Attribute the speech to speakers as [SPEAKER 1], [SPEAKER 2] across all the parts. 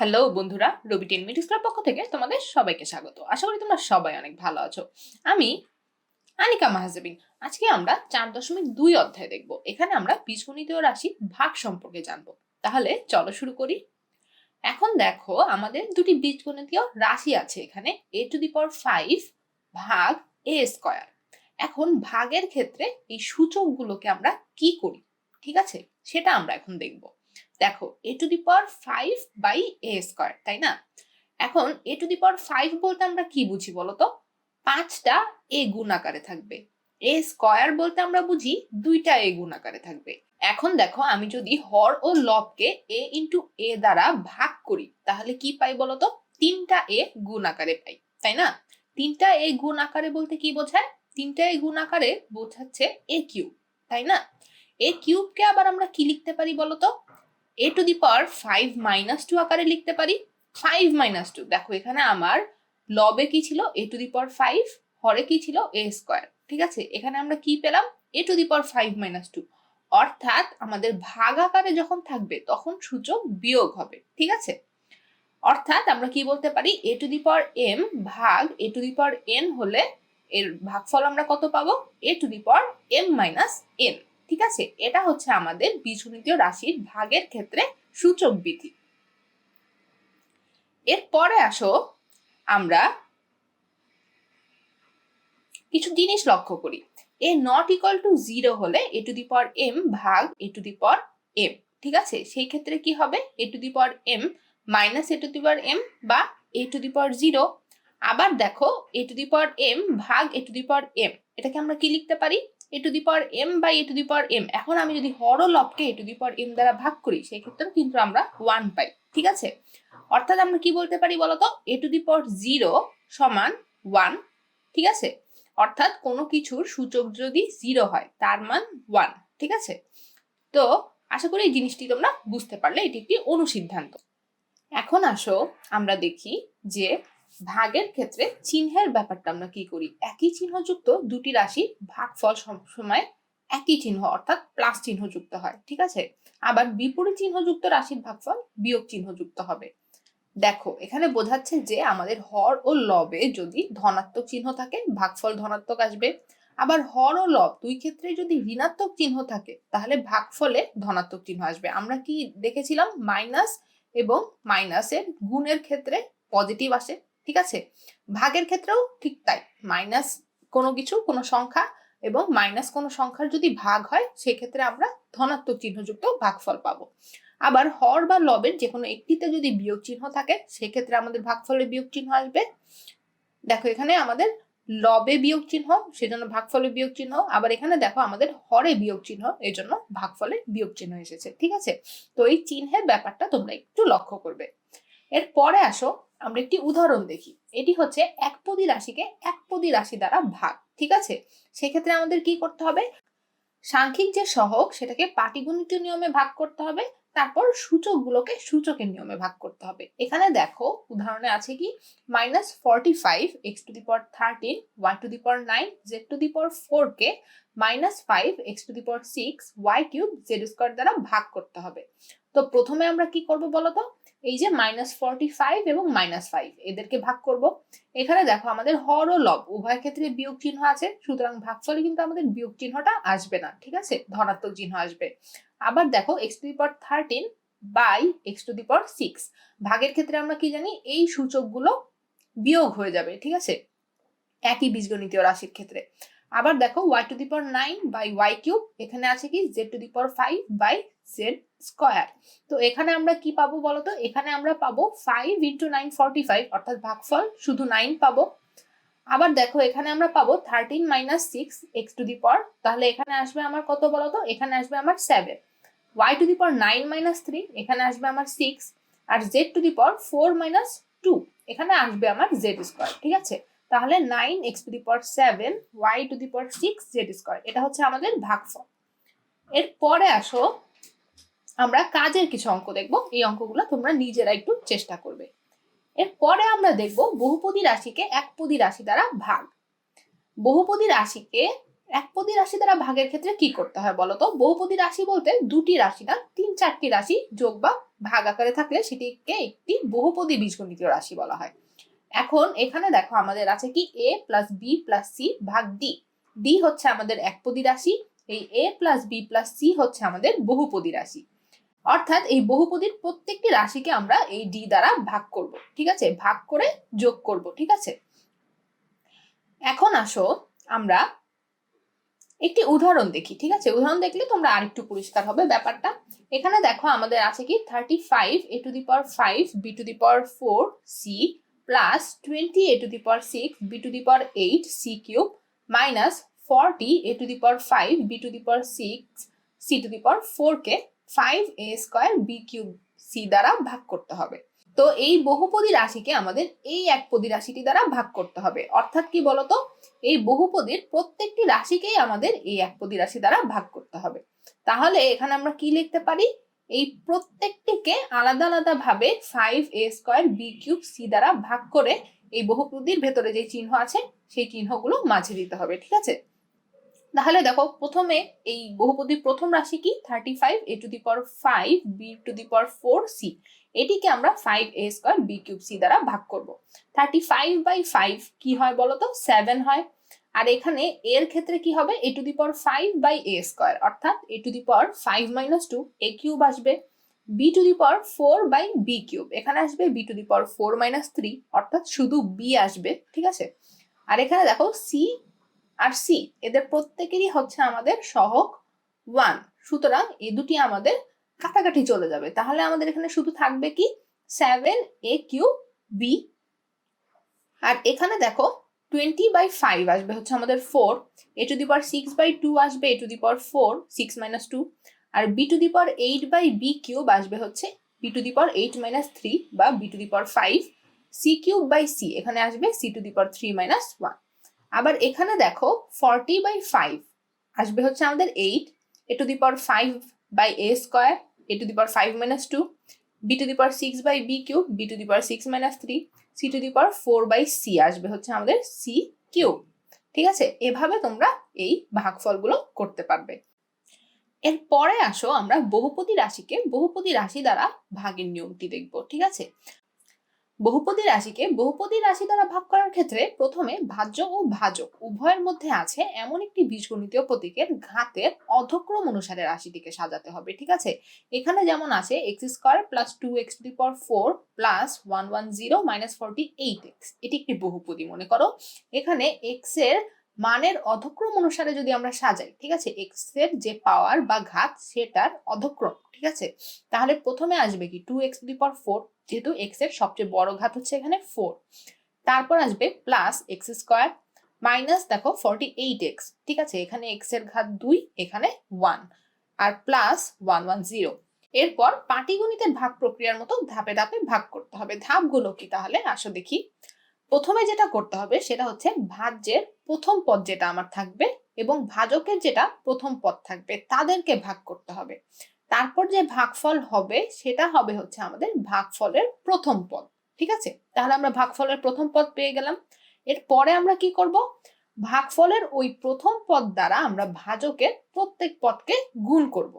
[SPEAKER 1] Hello বন্ধুরা, রবি ten meeting স্কুলের পক্ষ থেকে তোমাদের সবাইকে স্বাগত। আশা করি তোমরা সবাই অনেক ভালো আছো। আমি আনিকা মাহাজবিন। আজকে আমরা চার দশমিক দুই অধ্যায় দেখব। এখানে আমরা বীজগণিতীয় রাশি ভাগ সম্পর্কে জানব। তাহলে চলো শুরু করি। এখন দেখো, আমাদের দুটি বীজগণিতীয় রাশি আছে এখানে এ টু দি পাওয়ার ফাইভ ভাগ এ স্কয়ার এখন ভাগের ক্ষেত্রে এই সূচকগুলোকে আমরা কি করি? ঠিক আছে? সেটা আমরা এখন দেখব। দেখো a to the power five by a square তাই না? এখন এ টু দি পাওয়ার ফাইভ বলতে আমরা কি বুঝি বলতো? পাঁচটা এ গুণ আকারে থাকবে। এ স্কোয়ার বলতে আমরা বুঝি দুইটা এ গুণ আকারে থাকবে। এখন দেখো, আমি যদি হর ও লবকে এ ইন্টু এ দ্বারা ভাগ করি, তাহলে কি পাই বলতো? তিনটা এ গুণ আকারে পাই, তাই না? তিনটা এ গুণ আকারে বলতে কি বোঝায়? তিনটা এ গুণ আকারে বোঝাচ্ছে এ কিউব তাই না? এ কিউবকে আবার আমরা কি লিখতে পারি বলতো? A to the power five minus two আকারে লিখতে পারি। ফাইভ মাইনাস টু দেখো এখানে আমার লবে কি ছিল? এ টু দি পাওয়ার ফাইভ হরে কি ছিল? এ স্কোয়ার ঠিক আছে? এখানে আমরা কি পেলাম? A to the power five minus two অর্থাৎ আমাদের ভাগ আকারে যখন থাকবে, তখন সূচক বিয়োগ হবে। ঠিক আছে? অর্থাৎ আমরা কি বলতে পারি? A to the power M ভাগ এ টু দি পাওয়ার এন হলে এর ভাগফল আমরা কত পাবো? A to the power m minus n ঠিক আছে? এটা হচ্ছে আমাদের বীজগণিতীয় রাশির ভাগের ক্ষেত্রে সূচক বিধি এরপরে আসো আমরা কিছু জিনিস লক্ষ্য করি। A not equal to zero হলে a to the power M ভাগ এ টু দি পর এম ঠিক আছে? সেই ক্ষেত্রে কি হবে? A to the power m minus a to the power m বা এ টু দি পর জিরো আবার দেখো a to the power M ভাগ এ টু দি পাওয়ার এম এটাকে আমরা কি লিখতে পারি? A to the power m by a to the power m এখন আমি যদি হর লবকে এ টু দি পাওয়ার এম দ্বারা ভাগ করি, সেই ক্ষেত্রে কিন্তু আমরা ওয়ান পাই, ঠিক আছে? অর্থাৎ আমরা কি বলতে পারি বলতো? A to the power zero সমান ওয়ান ঠিক আছে? অর্থাৎ কোনো কিছুর সূচক যদি জিরো হয়, তার মান ওয়ান ঠিক আছে? তো আশা করি এই জিনিসটি তোমরা বুঝতে পারলে, এটি একটি অনুসিদ্ধান্ত। এখন আসো, আমরা দেখি যে ভাগের ক্ষেত্রে চিহ্নের ব্যাপারটা আমরা কি করি? একই চিহ্নযুক্ত দুটি রাশি ভাগফল সবসময় একই চিহ্ন, অর্থাৎ প্লাস চিহ্ন যুক্ত হয়, ঠিক আছে? আবার বিপরীত চিহ্নযুক্ত রাশির ভাগফল বিয়োগ চিহ্ন যুক্ত হবে। দেখো, এখানে বোঝাচ্ছে যে আমাদের হর ও লবে যদি ধনাত্মক চিহ্ন থাকে, ভাগফল ধনাত্মক আসবে। আবার হর ও লব দুই ক্ষেত্রে যদি ঋণাত্মক চিহ্ন থাকে, তাহলে ভাগফলে ধনাত্মক চিহ্ন আসবে। আমরা কি দেখেছিলাম? মাইনাস এবং মাইনাসের গুণের ক্ষেত্রে পজিটিভ আসে ঠিক আছে? ভাগের ক্ষেত্রেও ঠিক তাই। মাইনাস কোনো কিছু, কোনো সংখ্যা এবং মাইনাস কোনো সংখ্যার যদি ভাগ হয়, সেক্ষেত্রে আমরা ধনাত্মক চিহ্নযুক্ত ভাগফল পাবো। আবার হর বা লবের যে কোনো একটিতে যদি বিয়োগ চিহ্ন থাকে, সেক্ষেত্রে আমাদের ভাগফলে বিয়োগ চিহ্ন আসবে। দেখো এখানে আমাদের লবে বিয়োগ চিহ্ন, সেজন্য ভাগফলে বিয়োগ চিহ্ন। আবার এখানে দেখো আমাদের হরে বিয়োগ চিহ্ন এই জন্য ভাগফলে বিয়োগ চিহ্ন এসেছে। ঠিক আছে? তো এই চিহ্নের ব্যাপারটা তোমরা একটু লক্ষ্য করবে। এরপরে আসো আমরা একটি উদাহরণ দেখি। এটি হচ্ছে একপদী রাশিকে একপদী রাশি দ্বারা ভাগ, ঠিক আছে? সেক্ষেত্রে আমাদের কি করতে হবে? সাংখ্যিক যে সহগ, সেটাকে পাটিগণিত নিয়মে ভাগ করতে হবে, তারপর সূচকগুলোকে সূচকের নিয়মে ভাগ করতে হবে। এখানে দেখো, উদাহরণে আছে কি? Minus forty five x to the power thirteen y to the power nine z to the power four K minus five x to the power six y cube z square দ্বারা ভাগ করতে হবে। তো প্রথমে আমরা কি করব বলতো? এই যে মাইনাস ফর্টি ফাইভ এবং মাইনাস ফাইভ এদেরকে ভাগ করব। এখানে দেখো আমাদের হর ও লব, উভয় ক্ষেত্রে বিয়োগ চিহ্ন আছে, সুতরাং ভাগফলে কিন্তু আমাদের বিয়োগ চিহ্নটা আসবে না, ঠিক আছে? ধনাত্মক চিহ্ন আসবে। আবার দেখো x to the power thirteen by x to the power six ভাগের ক্ষেত্রে আমরা কি জানি? এই সূচকগুলো বিয়োগ হয়ে যাবে, ঠিক আছে? একই বীজগণিতীয় রাশির ক্ষেত্রে। আবার দেখো y to the power nine by y cube এখানে আছে কি? Z to the power five by z square তো এখানে আমরা কি পাবো বলতো? এখানে আমরা পাবো five into nine forty five অর্থাৎ ভাগফল, শুধু নাইন পাবো। আবার দেখো, এখানে আমরা পাবো thirteen minus six x to the power তাহলে এখানে আসবে আমার কত বলতো? এখানে আসবে আমার seven y to the power nine minus three এখানে আসবে আমার six R z to the power four minus two এখানে আসবে আমার জেড স্কোয়ার ঠিক আছে? তাহলে nine x to the power seven, y to the power six, z square. এটা হচ্ছে আমাদের ভাগফল। এরপরে আসো, আমরা কাজের কিছু অঙ্ক দেখব। এই অঙ্কগুলো তোমরা নিজেরা একটু চেষ্টা করবে। এরপরে আমরা দেখব বহুপদী রাশিকে একপদী রাশি দ্বারা ভাগ। বহুপদী রাশিকে একপদী রাশি দ্বারা ভাগের ক্ষেত্রে কি করতে হয় বলতো বহুপদী রাশি বলতে দুটি রাশি না, তিন চারটি রাশি যোগ বা ভাগ আকারে থাকলে সেটিকে একটি বহুপদী বীজগণিতীয় রাশি বলা হয়। এখন এখানে দেখো আমাদের আছে কি? A plus b plus c ভাগ ডি ডি হচ্ছে আমাদের একপদী রাশি, এই a plus b plus c হচ্ছে আমাদের বহুপদী রাশি। অর্থাৎ এই বহুপদীর প্রত্যেকটি রাশিকে আমরা এই ডি দ্বারা ভাগ করব, ঠিক আছে? ভাগ করে যোগ করব, ঠিক আছে? এখন আসো আমরা একটি উদাহরণ দেখি, ঠিক আছে? উদাহরণ দেখলে তোমরা আরেকটু পরিষ্কার হবে ব্যাপারটা। এখানে দেখো আমাদের আছে কি? Thirty five a to the power five b to the power four c plus twenty a to the power six b to the power eight c cube minus forty a to the power five b to the power six c to the power four K five a square b cube c দ্বারা ভাগ করতে হবে। তো এই বহুপদী রাশিকে আমাদের এই একপদী রাশিটি দ্বারা ভাগ করতে হবে। অর্থাৎ কি বলতো? এই বহুপদীর প্রত্যেকটি রাশিকেই আমাদের এই একপদী রাশি দ্বারা ভাগ করতে হবে। তাহলে এখানে আমরা কি লিখতে পারি? এই প্রত্যেকটিকে আলাদা আলাদা ভাবে five a square b cube c দ্বারা ভাগ করে এই বহুপদীর ভেতরে যে চিহ্ন আছে, সেই চিহ্নগুলো মাঝে দিতে হবে, ঠিক আছে? তাহলে দেখো, প্রথমে এই বহুপদীর প্রথম রাশি কি? Thirty five a to the power five b to the power four c এটিকে আমরা five a square b cube c দ্বারা ভাগ করব। থার্টি ফাইভ বাই ফাইভ কি হয় বলতো? সেভেন হয়। আর এখানে এর ক্ষেত্রে কি হবে? A to the power five by a square অর্থাৎ a to the power five minus two a cube আসবে। B to the power four by b cube এখানে আসবে b to the power four minus three অর্থাৎ শুধু B আসবে, ঠিক আছে? আর এখানে দেখো সি আর সি এদের প্রত্যেকেরই হচ্ছে আমাদের সহগ ওয়ান সুতরাং এই দুটি আমাদের কাটাকাটি চলে যাবে। তাহলে আমাদের এখানে শুধু থাকবে কি? সেভেন এ কিউ বি আর এখানে দেখো টোয়েন্টি বাই ফাইভ আসবে হচ্ছে আমাদের four a to the power six by two আসবে a to the power four six minus two R b to the power eight by b cube আসবে হচ্ছে b to the power eight minus three বা b to the power five c cube by c এখানে আসবে c to the power three minus one আবার এখানে দেখো forty by five আসবে হচ্ছে আমাদের eight a to the power five by a square a to the power five minus two b to the power six by b cube b to the power six minus three c to the power four by c আসবে হচ্ছে আমাদের C cube ঠিক আছে? এভাবে তোমরা এই ভাগফলগুলো করতে পারবে। এরপরে আসো আমরা বহুপতি রাশিকে বহুপতি রাশি দ্বারা ভাগের নিয়মটি দেখব। ঠিক আছে? বহুপদী রাশিকে বহুপদী রাশি দ্বারা ভাগ করার ক্ষেত্রে প্রথমে ভাজ্য ও ভাজক উভয়ের মধ্যে আছে এমন একটি বীজগণিতীয় প্রতীকের ঘাতের অধক্রম অনুসারে রাশিটিকে সাজাতে হবে, ঠিক আছে? এখানে যেমন আছে x square plus two x to power four plus one one zero minus forty eight x এটি একটি বহুপদী মনে করো। এখানে এক্সের মানের অধক্রম অনুসারে যদি আমরা সাজাই, ঠিক আছে? এক্সের যে পাওয়ার বা ঘাত সেটার অধক্রম, ঠিক আছে? তাহলে প্রথমে আসবে কি? Two x the power four যেহেতু এক্সের সবচেয়ে বড় ঘাত হচ্ছে এখানে ফোর তারপর আসবে প্লাস এক্স স্কোয়ার মাইনাস দেখো ফর্টি এইট এক্স ঠিক আছে? এখানে এক্সের ঘাত দুই, এখানে ওয়ান আর প্লাস ওয়ান ওয়ান জিরো এরপর পাটিগণিতের ভাগ প্রক্রিয়ার মতো ধাপে ধাপে ভাগ করতে হবে। ধাপগুলো কি? তাহলে আসো দেখি। প্রথমে যেটা করতে হবে সেটা হচ্ছে ভাজ্যের প্রথম পদ যেটা আমার থাকবে এবং ভাজকের যেটা প্রথম পদ থাকবে, তাদেরকে ভাগ করতে হবে। তারপর যে ভাগফল হবে সেটা হবে হচ্ছে আমাদের ভাগফলের প্রথম পদ, ঠিক আছে? তাহলে আমরা ভাগফলের প্রথম পদ পেয়ে গেলাম। এরপরে আমরা কি করব? ভাগফলের ওই প্রথম পদ দ্বারা আমরা ভাজকের প্রত্যেক পদকে গুণ করব।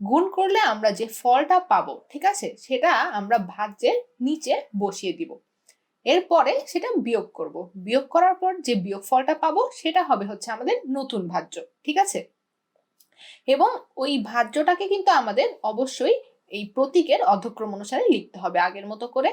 [SPEAKER 1] গুণ করলে আমরা যে ফলটা পাবো, ঠিক আছে? সেটা আমরা ভাজ্যের নিচে বসিয়ে দিব। এরপরে সেটা বিয়োগ করব। বিয়োগ করার পর যে বিয়োগ ফলটা পাবো, সেটা হবে হচ্ছে আমাদের নতুন ভাজ্য, ঠিক আছে? এবং ওই ভাজ্যটাকে কিন্তু আমাদের অবশ্যই এই প্রতীকের অধক্রম অনুসারে লিখতে হবে আগের মতো করে।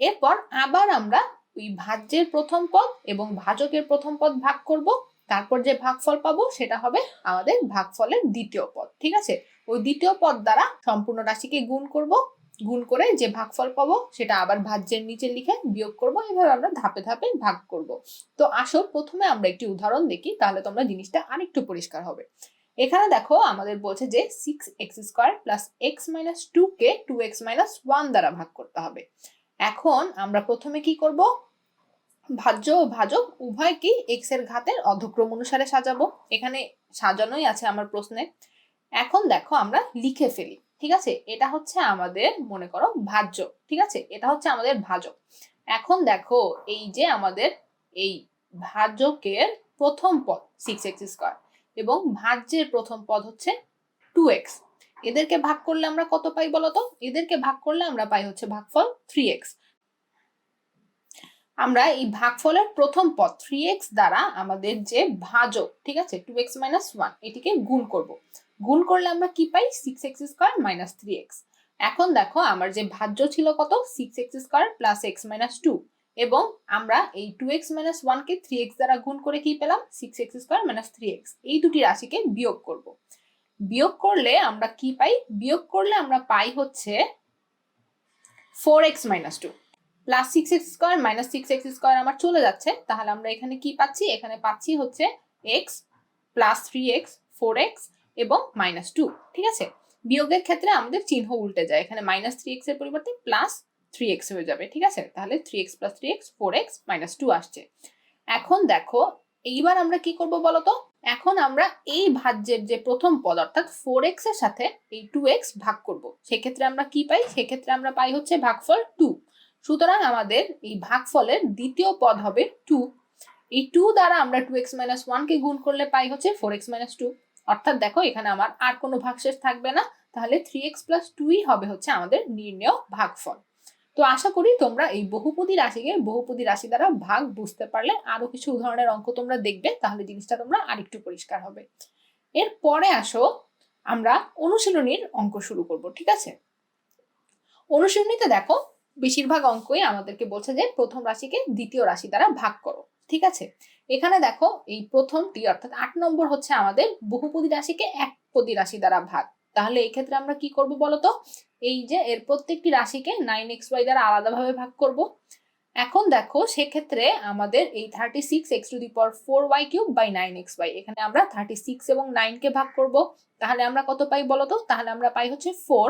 [SPEAKER 1] এরপর আবার আমরা ওই ভাজ্যের প্রথম পদ এবং ভাজকের প্রথম পদ ভাগ করব। তারপর যে ভাগফল পাবো, সেটা হবে আমাদের ভাগফলের দ্বিতীয় পদ, ঠিক আছে? ওই দ্বিতীয় পদ দ্বারা সম্পূর্ণ রাশিকে গুণ করব। গুণ করে যে ভাগফল পাবো, সেটা আবার ভাজ্যের নিচে লিখে বিয়োগ করব, এভাবে আমরা ধাপে ধাপে ভাগ করব। তো আসো, প্রথমে আমরা একটি উদাহরণ দেখি, তাহলে তোমরা জিনিসটা আরেকটু পরিষ্কার হবে। এখানে দেখো, আমাদের বলছে যে six x square plus x minus two কে টু এক্স মাইনাস ওয়ান দ্বারা ভাগ করতে হবে। এখন আমরা প্রথমে কি করব? ভাজ্য ও ভাজক উভয়কেই এক্সের ঘাতের অধক্রম অনুসারে সাজাবো। এখানে সাজানোই আছে আমার প্রশ্নে। এখন দেখো, আমরা লিখে ফেলি। ঠিক আছে? এটা হচ্ছে আমাদের, মনে করো, ভাজ্য। ঠিক আছে? এটা হচ্ছে আমাদের ভাজক এখন দেখো, এই যে আমাদের এই ভাজকের প্রথম পদ সিক্স এক্স স্কোয়ার এবং ভাজ্যের প্রথম পদ হচ্ছে টু এক্স এদেরকে ভাগ করলে আমরা কত পাই বলতো? এদেরকে ভাগ করলে আমরা পাই হচ্ছে ভাগফল থ্রি এক্স আমরা এই ভাগফলের প্রথম পদ থ্রি এক্স দ্বারা আমাদের যে ভাজক, ঠিক আছে? টু এক্স মাইনাস ওয়ান এটিকে গুণ করব। গুণ করলে আমরা কি পাই? Six x square minus three x এখন দেখো, আমার যে ভাজ্য ছিল কত? Six x square plus x minus two এবং আমরা এই টু এক্স মাইনাস ওয়ানকে থ্রি এক্স দ্বারা গুণ করে কি পেলাম? Six x square minus three x এই দুটি রাশিকে বিয়োগ করব। বিয়োগ করলে আমরা কি পাই? বিয়োগ করলে আমরা পাই হচ্ছে four x minus two plus six x square minus six x square আমার চলে যাচ্ছে। তাহলে আমরা এখানে কি পাচ্ছি? এখানে পাচ্ছি হচ্ছে x plus three x four x এবং মাইনাস টু ঠিক আছে? বিয়োগের ক্ষেত্রে আমাদের চিহ্ন উল্টে যায়। এখানে মাইনাস থ্রি এক্সের পরিবর্তে প্লাস থ্রি এক্স হয়ে যাবে, ঠিক আছে? তাহলে three x plus three x four x minus two আসছে। এখন দেখো, এইবার আমরা কি করব বলতো? এখন আমরা এই ভাজ্যের যে প্রথম পদ, অর্থাৎ ফোর এক্সের সাথে এই টু এক্স ভাগ করব। সেক্ষেত্রে আমরা কি পাই? সেক্ষেত্রে আমরা পাই হচ্ছে ভাগফল টু সুতরাং আমাদের এই ভাগফলের দ্বিতীয় পদ হবে টু এই টু দ্বারা আমরা টু এক্স মাইনাস ওয়ানকে গুণ করলে পাই হচ্ছে ফোর এক্স মাইনাস টু অর্থাৎ দেখো, এখানে আমার আর কোনো ভাগশেষ থাকবে না, তাহলে থ্রি এক্স প্লাস টুই হবে হচ্ছে আমাদের নির্ণেয় ভাগফল। তো আশা করি তোমরা এই বহুপদী রাশিকে বহুপদী রাশি দ্বারা ভাগ বুঝতে পারলে। আরও কিছু উদাহরণের অঙ্ক তোমরা দেখবে, তাহলে জিনিসটা তোমরা আরেকটু পরিষ্কার হবে। এরপরে আসো, আমরা অনুশীলনীর অঙ্ক শুরু করব, ঠিক আছে? অনুশীলনীতে দেখো বেশিরভাগ অঙ্কই আমাদেরকে বলছে যে প্রথম রাশিকে দ্বিতীয় রাশি দ্বারা ভাগ করো, ঠিক আছে? এখানে দেখো এই প্রথমটি অর্থাৎ আট নম্বর হচ্ছে আমাদের বহুপদী রাশিকে এক একপদী রাশি দ্বারা ভাগ। তাহলে এই ক্ষেত্রে আমরা কি করব বলতো? এই যে এর প্রত্যেকটি রাশিকে নাইন এক্স ওয়াই দ্বারা আলাদাভাবে ভাগ করব। এখন দেখো সেক্ষেত্রে আমাদের এই thirty six x to the power four y cube by nine x y এখানে আমরা থার্টি সিক্স এবং নাইনকে ভাগ করব। তাহলে আমরা কত পাই বলতো? তাহলে আমরা পাই হচ্ছে four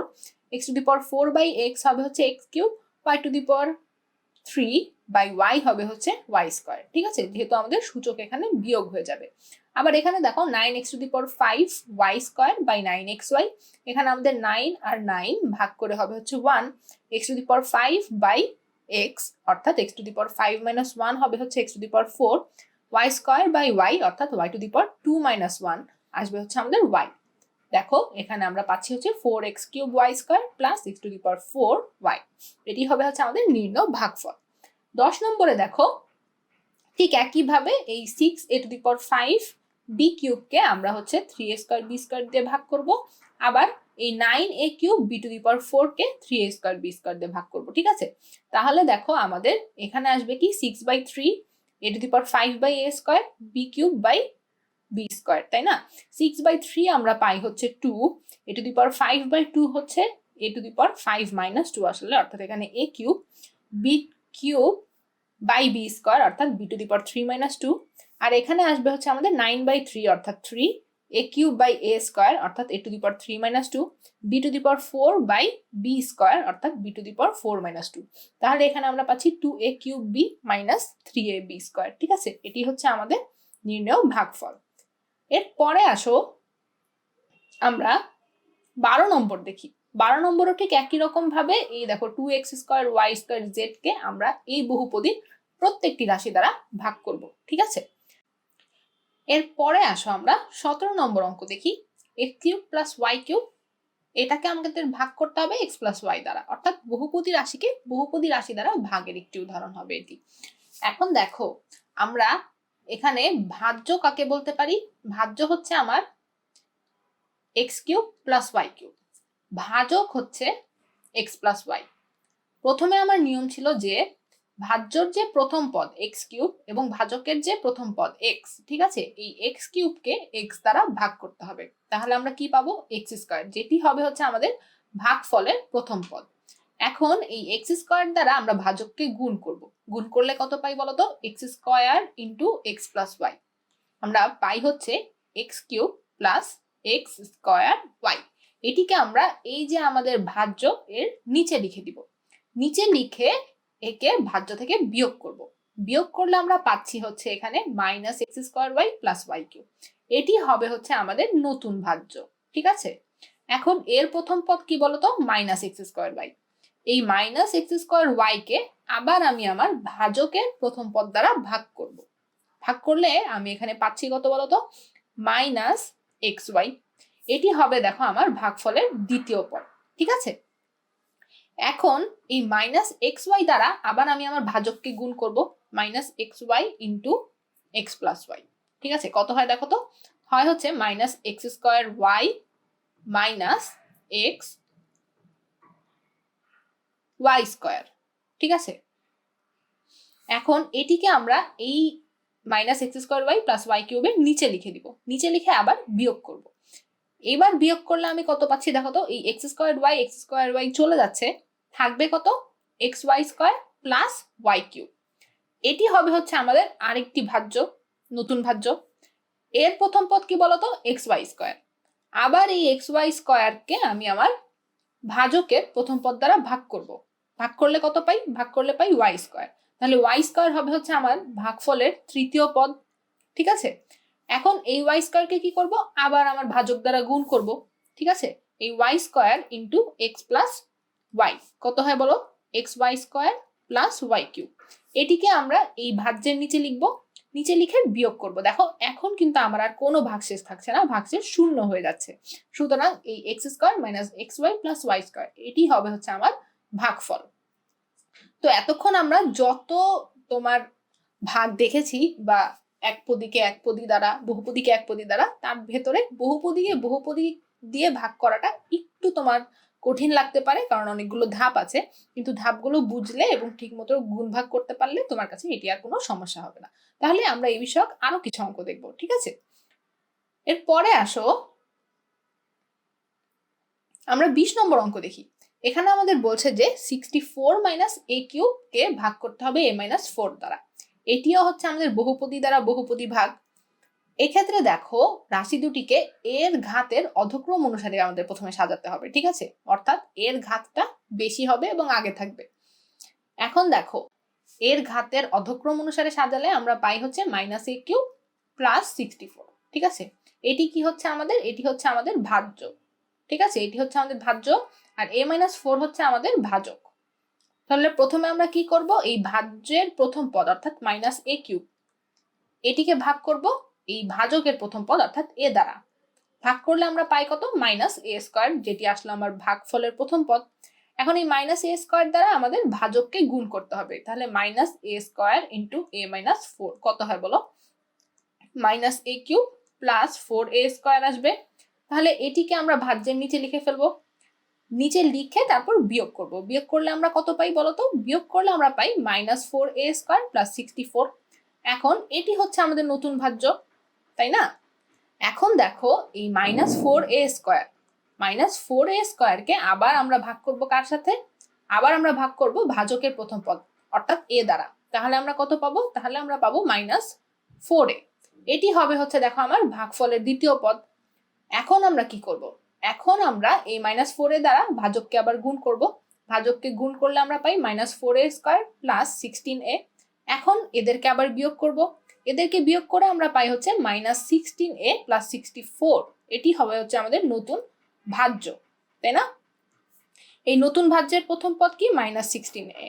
[SPEAKER 1] x to the power four by x হবে হচ্ছে x cube y to the power three by y হবে হচ্ছে ওয়াই স্কোয়ার, ঠিক আছে? যেহেতু আমাদের সূচক এখানে বিয়োগ হয়ে যাবে। আবার এখানে দেখো nine x to the power five y square by nine x y এখানে আমাদের নাইন আর নাইন ভাগ করে হবে হচ্ছে one x to the power five by x অর্থাৎ x to the power five minus one হবে হচ্ছে x to the power four y square by y অর্থাৎ y to the power two minus one আসবে হচ্ছে আমাদের y দেখো, এখানে আমরা পাচ্ছি হচ্ছে four x cube y square plus x to the power four y এটি হবে হচ্ছে আমাদের নির্ণয় ভাগফল। দশ নম্বরে দেখো, ঠিক একইভাবে এই six a to the power five b কিউবকে আমরা হচ্ছে three a square b square দিয়ে ভাগ করব। আবার এই nine a cube b to the power four K three a square b square দিয়ে ভাগ করব, ঠিক আছে? তাহলে দেখো, আমাদের এখানে আসবে কি? Six by three a to the power five by a square b cube by b square তাই না? সিক্স বাই থ্রি আমরা পাই হচ্ছে two a to the power five by two হচ্ছে a to the power five minus two আসলে, অর্থাৎ এখানে a cube b cube by b square অর্থাৎ b to the power three minus two আর এখানে আসবে হচ্ছে আমাদের নাইন বাই থ্রি অর্থাৎ three a cube by a square অর্থাৎ a to the power three minus two b to the power four by b square অর্থাৎ b to the power four minus two তাহলে এখানে আমরা পাচ্ছি two a cube b minus three a b square ঠিক আছে? এটি হচ্ছে আমাদের নির্ণয় ভাগফল। এরপরে আসো, আমরা বারো নম্বর দেখি। বারো নম্বরও ঠিক একই রকম ভাবে এই দেখো two x square y square z কে আমরা এই বহুপদীর প্রত্যেকটি রাশি দ্বারা ভাগ করব, ঠিক আছে? এরপরে আসো আমরা সতেরো নম্বর অঙ্ক দেখি। X cube plus y cube এটাকে আমাদের ভাগ করতে হবে এক্স প্লাস ওয়াই দ্বারা। অর্থাৎ বহুপদী রাশিকে বহুপদী রাশি দ্বারা ভাগের একটি উদাহরণ হবে এটি। এখন দেখো, আমরা এখানে ভাজ্য কাকে বলতে পারি? ভাজ্য হচ্ছে আমার x cube plus y cube. ভাজক হচ্ছে এক্স প্লাস ওয়াই প্রথমে আমার নিয়ম ছিল যে ভাজ্যর যে প্রথম পদ এক্স কিউব এবং ভাজকের যে প্রথম পদ এক্স ঠিক আছে? এই এক্স কিউবকে এক্স দ্বারা ভাগ করতে হবে। তাহলে আমরা কি পাবো? এক্স স্কোয়ার যেটি হবে হচ্ছে আমাদের ভাগ ফলের প্রথম পদ। এখন এই এক্স স্কোয়ার দ্বারা আমরা ভাজককে গুণ করব। গুণ করলে কত পাই বলতো? X square into x plus y আমরা পাই হচ্ছে x cube plus x square y এটিকে আমরা এই যে আমাদের ভাজ্য এর নিচে লিখে দিব। নিচে লিখে একে ভাজ্য থেকে বিয়োগ করব। বিয়োগ করলে আমরা পাচ্ছি হচ্ছে এখানে minus x square y plus y cube এটি হবে হচ্ছে আমাদের নতুন ভাজ্য, ঠিক আছে? এখন এর প্রথম পদ কি বলতো? মাইনাস এক্স স্কোয়ার ওয়াই এই মাইনাস এক্স স্কোয়ার ওয়াই কে আবার আমি আমার ভাজকের প্রথম পদ দ্বারা ভাগ করব। ভাগ করলে আমি এখানে পাচ্ছি কত বলতো? Minus x y. এটি হবে দেখো আমার ভাগফলের দ্বিতীয় পদ, ঠিক আছে? এখন এই মাইনাস এক্স ওয়াই দ্বারা আবার আমি আমার ভাজককে গুণ করব, minus x y into x plus y, ঠিক আছে? কত হয় দেখো তো? হয় হচ্ছে minus x square y minus x y square, ঠিক আছে? এখন এটিকে আমরা এই minus x square y plus y কিউবের নিচে লিখে দিব। নিচে লিখে আবার বিয়োগ করব। এবার বিয়োগ করলে আমি কত পাচ্ছি দেখো তো? এই x square y x square y চলে যাচ্ছে। থাকবে কত? X y square plus y cube এটি হবে হচ্ছে আমাদের আরেকটি ভাজ্য, নতুন ভাজ্য। এর প্রথম পদ কি বলতো? এক্স ওয়াই স্কোয়ার আবার এই এক্স ওয়াই স্কোয়ারকে আমি আমার ভাজকের প্রথম পদ দ্বারা ভাগ করব। ভাগ করলে কত পাই? ভাগ করলে পাই ওয়াই স্কোয়ার তাহলে ওয়াই স্কোয়ার হবে হচ্ছে আমার ভাগফলের তৃতীয় পদ, ঠিক আছে? এখন এই ওয়াই স্কোয়ারকে কি করব? আবার আমার ভাজক দ্বারা গুণ করব, ঠিক আছে? এই y square into x plus y কত হয় বলো? X y square plus y cube এটিকে আমরা এই ভাজ্যের নিচে লিখব, নিচে লিখে বিয়োগ করব। দেখো, এখন কিন্তু আমার আর কোনো ভাগশেষ থাকছে না, ভাগশেষ শূন্য হয়ে যাচ্ছে। সুতরাং এই x square minus x y plus y square এটি হবে হচ্ছে আমার ভাগফল। তো এতক্ষণ আমরা যত তোমার ভাগ দেখেছি বা এক পদীকে এক পদী দ্বারা, বহুপদীকে এক পদী দ্বারা, তার ভেতরে বহুপদীকে বহুপদী দিয়ে ভাগ করাটা একটু তোমার কঠিন লাগতে পারে, কারণ অনেকগুলো ধাপ আছে। কিন্তু ধাপগুলো বুঝলে এবং ঠিক মতো গুণ ভাগ করতে পারলে তোমার কাছে এটি আর কোনো সমস্যা হবে না। তাহলে আমরা এই বিষয়ক আরও কিছু অঙ্ক দেখব, ঠিক আছে? এরপরে আসো। আমরা বিশ নম্বর অঙ্ক দেখি। এখানে আমাদের বলছে যে সিক্সটি ফোর মাইনাস এ কিউবকে ভাগ করতে হবে এ মাইনাস ফোর দ্বারা। এটিও হচ্ছে আমাদের বহুপতি দ্বারা বহুপতি ভাগ। এক্ষেত্রে দেখো, রাশি দুটিকে এর ঘাতের অধক্রম অনুসারে আমাদের প্রথমে সাজাতে হবে, ঠিক আছে? অর্থাৎ এর ঘাতটা বেশি হবে এবং আগে থাকবে। এখন দেখো, এর ঘাতের অধক্রম অনুসারে সাজালে আমরা পাই হচ্ছে minus a cube plus sixty four ঠিক আছে? এটি কি হচ্ছে আমাদের? এটি হচ্ছে আমাদের ভাজ্য, ঠিক আছে? এটি হচ্ছে আমাদের ভাজ্য। আর এ মাইনাস ফোর হচ্ছে আমাদের ভাজক। তাহলে প্রথমে আমরা কি করব? এই ভাজ্যের প্রথম পদ, অর্থাৎ মাইনাস এ কিউব এটিকে ভাগ করব এই ভাজকের প্রথম পদ, অর্থাৎ এ দ্বারা। ভাগ করলে আমরা পাই কত? মাইনাস এ স্কোয়ার যেটি আসলো আমার ভাগফলের প্রথম পদ। এখন এই মাইনাস এ স্কোয়ার দ্বারা আমাদের ভাজককে গুণ করতে হবে। তাহলে minus a square into a minus four কত হয় বলো? Minus a cube plus four a square আসবে। তাহলে এটিকে আমরা ভাজ্যের নিচে লিখে ফেলব। নিচে লিখে তারপর বিয়োগ করব। বিয়োগ করলে আমরা কত পাই বলতো? বিয়োগ করলে আমরা পাই minus four a square plus sixty four এখন এটি হচ্ছে আমাদের নতুন ভাজ্য, তাই না? এখন দেখো এই minus four a square minus four a স্কোয়ারকে আবার আমরা ভাগ করব কার সাথে? আবার আমরা ভাগ করব ভাজকের প্রথম পদ, অর্থাৎ এ দ্বারা। তাহলে আমরা কত পাবো? তাহলে আমরা পাবো মাইনাস ফোর এ এটি হবে হচ্ছে, দেখো আমার ভাগফলের দ্বিতীয় পদ। এখন আমরা কি করব? এখন আমরা এই মাইনাস ফোর এর দ্বারা ভাজককে আবার গুণ করব। ভাজককে গুণ করলে আমরা পাই minus four a square plus sixteen a. এখন এদেরকে আবার বিয়োগ করব। এদেরকে বিয়োগ করে আমরা পাই হচ্ছে minus sixteen a plus sixty four এটি হবে হচ্ছে আমাদের নতুন ভাজ্য, তাই না? এই নতুন ভাজ্যের প্রথম পদ কি? Minus sixteen a.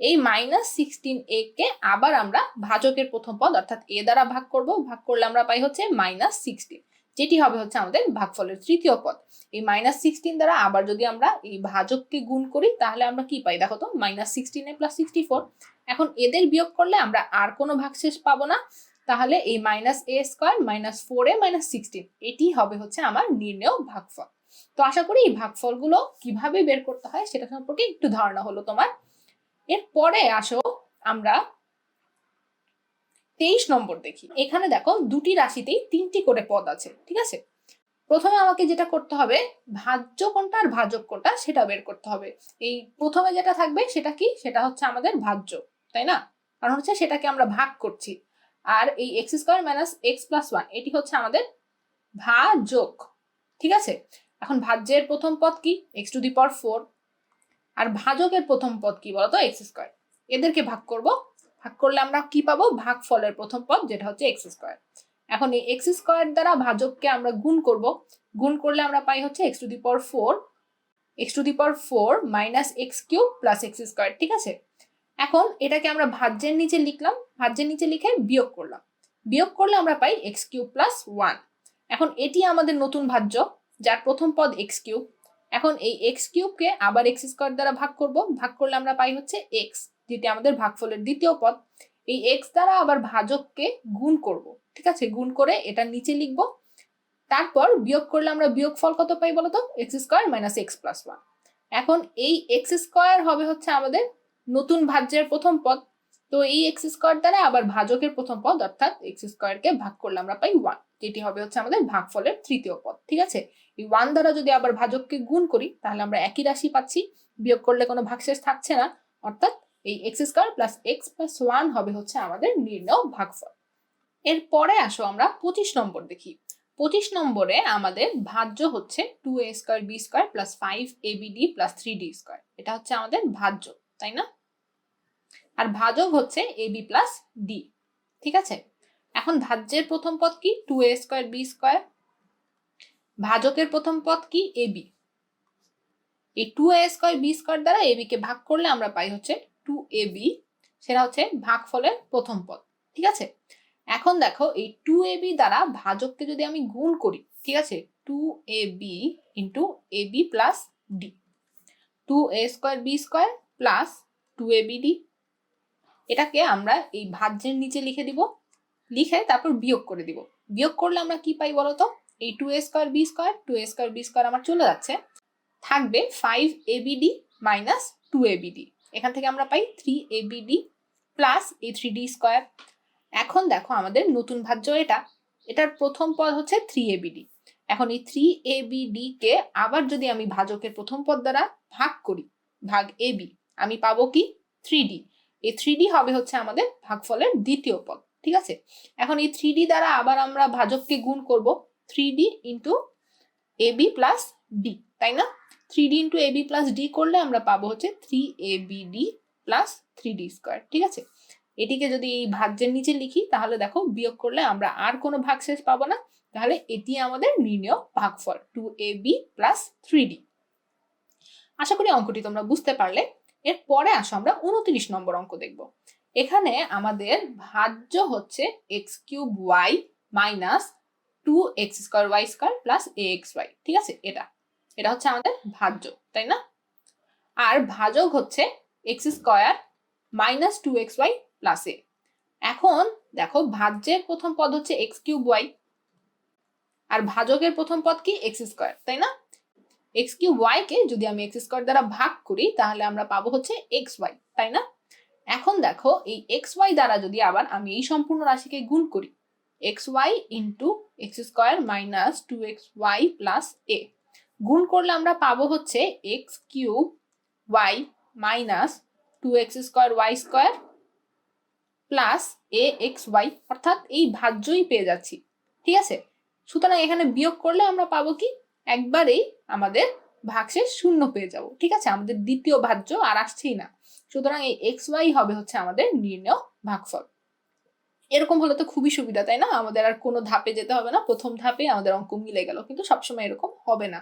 [SPEAKER 1] এই মাইনাস সিক্সটিন এ কে আবার আমরা ভাজকের প্রথম পদ, অর্থাৎ এ দ্বারা ভাগ করব। ভাগ করলে আমরা পাই হচ্ছে মাইনাস সিক্সটিন যেটি হবে হচ্ছে আমাদের ভাগফলের তৃতীয় পদ। এই মাইনাস সিক্সটিন দ্বারা আবার যদি আমরা এই ভাজককে গুণ করি, তাহলে আমরা কি পাই? দেখো তো minus sixteen plus sixty four এখন এদের বিয়োগ করলে আমরা আর কোনো ভাগশেষ পাবো না। তাহলে এই minus a square minus four a minus sixteen এটি হবে হচ্ছে আমার নির্ণেয় ভাগফল। তো আশা করি এই ভাগফলগুলো কীভাবে বের করতে হয় সেটা সম্পর্কে একটু ধারণা হলো তোমার। এরপরে আসো আমরা তেইশ নম্বর দেখি। এখানে দেখো দুটি রাশিতেই তিনটি করে পদ আছে, ঠিক আছে? প্রথমে আমাকে যেটা করতে হবে, ভাজ্য কোনটা আর ভাজক কোনটা সেটা বের করতে হবে। এই প্রথমে যেটা থাকবে সেটা কি? সেটা হচ্ছে আমাদের ভাজ্য, তাই না? কারণ হচ্ছে সেটাকে আমরা ভাগ করছি। আর এই x square minus x plus one এটি হচ্ছে আমাদের ভাজক, ঠিক আছে? এখন ভাজ্যের প্রথম পদ কি? X to the power four আর ভাজকের প্রথম পদ কি বলতো? এক্স স্কোয়ার এদেরকে ভাগ করব ভাগ করলে আমরা কি পাবো? ভাগ ফলের প্রথম পদ, যেটা হচ্ছে এক্স স্কোয়ার এখন এই এক্স স্কোয়ার দ্বারা ভাজককে আমরা গুণ করব। গুণ করলে আমরা পাই হচ্ছে x to the power four x to the power four minus x cube plus x square ঠিক আছে? এখন এটাকে আমরা ভাজ্যের নিচে লিখলাম। ভাজ্যের নিচে লিখে বিয়োগ করলাম। বিয়োগ করলে আমরা পাই এক্স কিউব প্লাস ওয়ান এখন এটি আমাদের নতুন ভাজ্য, যার প্রথম পদ এক্স কিউব এখন এই এক্স কিউবকে আবার এক্স স্কোয়ার দ্বারা ভাগ করব। ভাগ করলে আমরা পাই হচ্ছে এক্স যেটি আমাদের ভাগফলের দ্বিতীয় পদ, এই এক্স দ্বারা আবার ভাজককে গুণ করব। ঠিক আছে? গুণ করে এটা নিচে লিখব। তারপর বিয়োগ করলে আমরা বিয়োগ ফল কত পাই বলতো? X square minus x plus one এখন এই এক্স স্কোয়ার হবে হচ্ছে আমাদের নতুন ভাজ্যের প্রথম পদ। তো এই এক্স স্কোয়ার দ্বারা আবার ভাজকের প্রথম পদ, অর্থাৎ এক্স স্কোয়ারকে ভাগ করলে আমরা পাই ওয়ান যেটি হবে হচ্ছে আমাদের ভাগফলের তৃতীয় পদ। ঠিক আছে? এই ওয়ান দ্বারা যদি আবার ভাজককে গুণ করি, তাহলে আমরা একই রাশি পাচ্ছি। বিয়োগ করলে কোনো ভাগশেষ থাকছে না, অর্থাৎ এই x square plus x plus one হবে হচ্ছে আমাদের নির্ণয় ভাগফল। এরপরে আসো আমরা পঁচিশ নম্বর দেখি। পঁচিশ নম্বরে আমাদের ভাজ্য হচ্ছে two a square b square plus five a b d plus three d square এটা হচ্ছে আমাদের ভাজ্য, তাই না? আর ভাজক হচ্ছে এ বি প্লাস ডি ঠিক আছে? এখন ভাজ্যের প্রথম পদ কি? Two a square b square ভাজকের প্রথম পদ কি? এ বি এই two a square b square দ্বারা এ কে ভাগ করলে আমরা পাই হচ্ছে টু এ বি সেটা হচ্ছে ভাগফলের প্রথম পদ, ঠিক আছে? এখন দেখো, এই টু এ বি দ্বারা ভাজককে যদি আমি গুণ করি, ঠিক আছে? Two a b into a b plus d two a square b square plus two a b d এটাকে আমরা এই ভাজ্যের নিচে লিখে দিব, লিখে তারপর বিয়োগ করে দিব। বিয়োগ করলে আমরা কি পাই বলতো? এই two a square b square two a square b square আমার চলে যাচ্ছে, থাকবে five a b d minus two a b d এখান থেকে আমরা পাই three a b d plus a three d square এখন দেখো আমাদের নতুন ভাজ্য এটা। এটার প্রথম পদ হচ্ছে থ্রি এ বি ডি এখন এই থ্রি এ বি ডি কে আবার যদি আমি ভাজকের প্রথম পদ দ্বারা ভাগ করি, ভাগ এ বি আমি পাবো কি? থ্রি ডি এই থ্রি ডি হবে হচ্ছে আমাদের ভাগফলের দ্বিতীয় পদ, ঠিক আছে? এখন এই থ্রি ডি দ্বারা আবার আমরা ভাজককে গুণ করব। Three d into a b plus d তাই না? Three d into a b plus d করলে আমরা পাবো হচ্ছে three a b d plus three d square ঠিক আছে? এটিকে যদি এই ভাজ্যের নিচে লিখি, তাহলে দেখো বিয়োগ করলে আমরা আর কোনো ভাগশেষ পাবো না, তাহলে এটি আমাদের নির্ণয় ভাগফল two a b plus three d আশা করি অঙ্কটি তোমরা বুঝতে পারলে। এর পরে আসো আমরা উনত্রিশ নম্বর অঙ্ক দেখব। এখানে আমাদের ভাজ্য হচ্ছে x cube y minus two x square y square plus a x y ঠিক আছে? এটা। এটা হচ্ছে আমাদের ভাজ্য, তাই না? আর ভাজক হচ্ছে x square minus two x y plus a. এখন দেখো ভাজ্যের প্রথম পদ হচ্ছে এক্স কিউব ওয়াই, আর ভাজকের প্রথম পদ কি? এক্স স্কোয়ার, তাই না? এক্স কিউ ওয়াই কে যদি আমি এক্স স্কোয়ার দ্বারা ভাগ করি, তাহলে আমরা পাবো হচ্ছে এক্স ওয়াই, তাই না? এখন দেখো এই এক্স ওয়াই দ্বারা যদি আবার আমি এই সম্পূর্ণ রাশিকে গুণ করি, x y into x square minus two x y plus a গুণ করলে আমরা পাবো হচ্ছে x cube y minus two x square y square plus a x y অর্থাৎ এই ভাজ্যই পেয়ে যাচ্ছি, ঠিক আছে? সুতরাং এখানে বিয়োগ করলে আমরা পাবো কি? একবারেই আমাদের ভাগশেষ শূন্য পেয়ে যাব, ঠিক আছে? আমাদের দ্বিতীয় ভাজ্য আর আসছেই না, সুতরাং এই এক্স ওয়াই হবে হচ্ছে আমাদের নির্ণয় ভাগফল। এরকম হলে তো খুবই সুবিধা, তাই না? আমাদের আর কোনো ধাপে যেতে হবে না, প্রথম ধাপে আমাদের অঙ্ক মিলে গেল, কিন্তু সবসময় এরকম হবে না।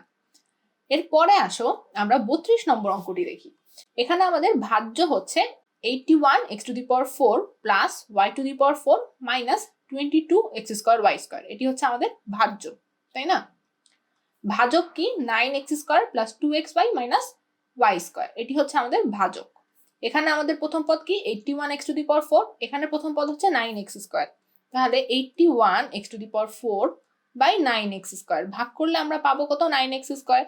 [SPEAKER 1] এরপরে আসো, আমরা বত্রিশ নম্বর অঙ্কটি দেখি। এখানে আমাদের ভাজ্য হচ্ছে eighty one x to the power four plus y to the power four minus twenty two x square y square এটি হচ্ছে আমাদের ভাজ্য, তাই না? ভাজক কি? Nine x square plus two x y minus y square এটি হচ্ছে আমাদের ভাজক। এখানে আমাদের প্রথম পদ কি? Eighty one x to the power four এখানে প্রথম পদ হচ্ছে নাইন এক্স স্কোয়ার তাহলে eighty one x to the power four by nine x square ভাগ করলে আমরা পাবো কত? নাইন এক্স স্কোয়ার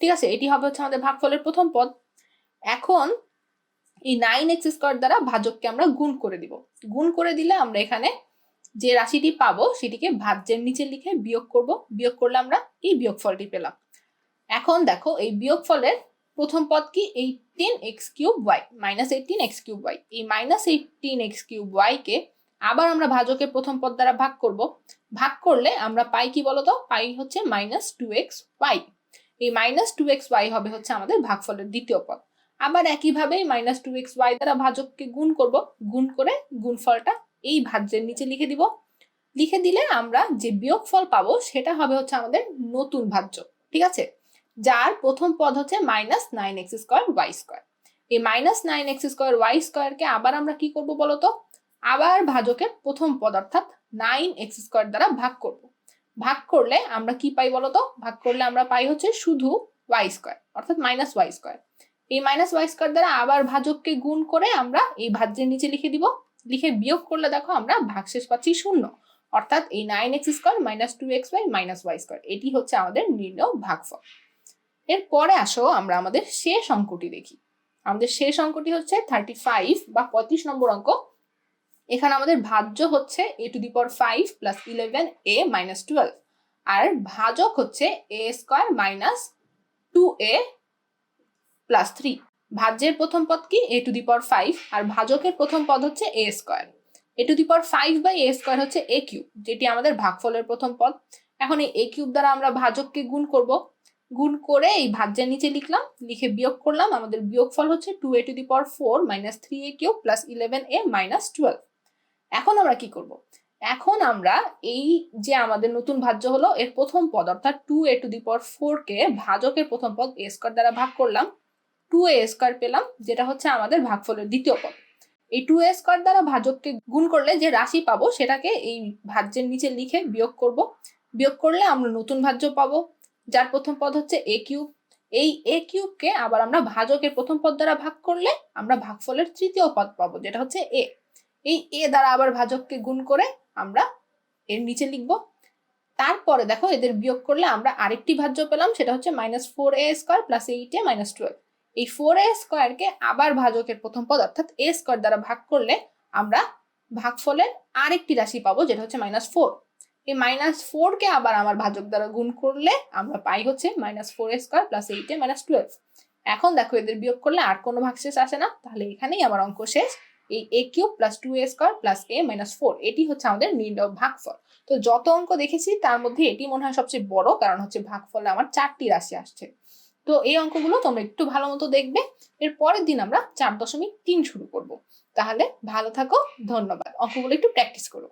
[SPEAKER 1] ঠিক আছে, এটি হবে হচ্ছে আমাদের ভাগফলের প্রথম পদ। এখন এই নাইন এক্স স্কোয়ার দ্বারা ভাজককে আমরা গুণ করে দিব। গুণ করে দিলে আমরা এখানে যে রাশিটি পাবো, সেটিকে ভাজ্যের নিচে লিখে বিয়োগ করব। বিয়োগ করলে আমরা এই বিয়োগফলটি পেলাম। এখন দেখো, এই বিয়োগফলের প্রথম পদ কি? Eighteen x cube y minus eighteen x cube y এই minus eighteen x cube y কে আবার আমরা ভাজকের প্রথম পদ দ্বারা ভাগ করব। ভাগ করলে আমরা পাই কি বলতো? পাই হচ্ছে মাইনাস টু এক্স ওয়াই এই মাইনাস টু এক্স ওয়াই হবে হচ্ছে আমাদের ভাগফলের দ্বিতীয় পদ। আবার একইভাবে মাইনাস টু এক্স ওয়াই দ্বারা ভাজককে গুণ করব, গুণ করে গুণফলটা এই ভাজ্যের নিচে লিখে দিব। লিখে দিলে আমরা যে বিয়োগ ফল পাবো সেটা হবে হচ্ছে আমাদের নতুন ভাজ্য, ঠিক আছে? যার প্রথম পদ হচ্ছে minus nine x square y square এই minus nine x square y স্কোয়ারকে আবার আমরা কি করব বলতো? আবার ভাজকের প্রথম পদ অর্থাৎ নাইন এক্স স্কোয়ার দ্বারা ভাগ করব। ভাগ করলে আমরা কি পাই বলতো? ভাগ করলে আমরা পাই হচ্ছে শুধু ওয়াই স্কোয়ার অর্থাৎ মাইনাস ওয়াই স্কোয়ার এই মাইনাস ওয়াই স্কোয়ার দ্বারা আবার ভাজককে গুণ করে আমরা এই ভাজ্যের নিচে লিখে দিব। লিখে বিয়োগ করলে দেখো আমরা ভাগশেষ পাচ্ছি শূন্য। অর্থাৎ এই nine x square minus two x y minus y square এটি হচ্ছে আমাদের নির্ণয় ভাগফল। এরপরে আসো আমরা আমাদের শেষ অঙ্কটি দেখি। আমাদের শেষ অঙ্কটি হচ্ছে থার্টি ফাইভ বা পঁয়ত্রিশ নম্বর অঙ্ক। এখানে আমাদের ভাজ্য হচ্ছে a to the power five plus eleven a minus twelve আর ভাজক হচ্ছে a square minus two a plus three ভাজ্যের প্রথম পদ কি? এ টু দি পাওয়ার ফাইভ আর ভাজকের প্রথম পদ হচ্ছে a square a to the power five by a square হচ্ছে এ কিউব যেটি আমাদের ভাগফলের প্রথম পদ। এখন এই এ কিউব দ্বারা আমরা ভাজককে গুণ করব। গুণ করে এই ভাজ্যের নিচে লিখলাম, লিখে বিয়োগ করলাম। আমাদের বিয়োগফল হচ্ছে two a to the power four minus three a cube plus eleven a minus twelve এখন আমরা কি করব? এখন আমরা এই যে আমাদের নতুন ভাজ্য হলো, এর প্রথম পদ, অর্থাৎ two a to the power four কে ভাজকের প্রথম পদ এ স্কোয়ার দ্বারা ভাগ করলাম। টু এ স্কোয়ার পেলাম, যেটা হচ্ছে আমাদের ভাগফলের দ্বিতীয় পদ। এই টু এ স্কোয়ার দ্বারা ভাজককে গুণ করলে যে রাশি পাবো, সেটাকে এই ভাজ্যের নিচে লিখে বিয়োগ করব। বিয়োগ করলে আমরা নতুন ভাজ্য পাবো, যার প্রথম পদ হচ্ছে এ কিউব এই এ কিউবকে আবার আমরা ভাজকের প্রথম পদ দ্বারা ভাগ করলে আমরা ভাগফলের তৃতীয় পদ পাবো, যেটা হচ্ছে এ এই এ দ্বারা আবার ভাজককে গুণ করে আমরা এর নিচে লিখব। তারপরে দেখো এদের বিয়োগ করলে আমরা আরেকটি ভাজ্য পেলাম, সেটা হচ্ছে minus four a square plus eight a minus twelve এই ফোর এ স্কোয়ারকে আবার ভাজকের প্রথম পদ, অর্থাৎ এ স্কোয়ার দ্বারা ভাগ করলে আমরা ভাগফলের আরেকটি রাশি পাবো, যেটা হচ্ছে মাইনাস ফোর এই মাইনাস ফোরকে আবার আমার ভাজক দ্বারা গুণ করলে আমরা পাই হচ্ছে minus four a square plus eight a minus twelve এখন দেখো এদের বিয়োগ করলে আর কোনো ভাগশেষ আসে না, তাহলে এখানেই আমার অঙ্ক শেষ। এই a cube plus two a square plus a minus four এটি হচ্ছে আমাদের নির্ণয় ভাগফল। তো যত অঙ্ক দেখেছি, তার মধ্যে এটি মনে হয় সবচেয়ে বড়, কারণ হচ্ছে ভাগফলে আমার চারটি রাশি আসছে। তো এই অঙ্কগুলো তোমরা একটু ভালো মতো দেখবে। এর পরের দিন আমরা চার দশমিক তিন শুরু করব। তাহলে ভালো থাকো, ধন্যবাদ। অঙ্কগুলো একটু প্র্যাকটিস করো।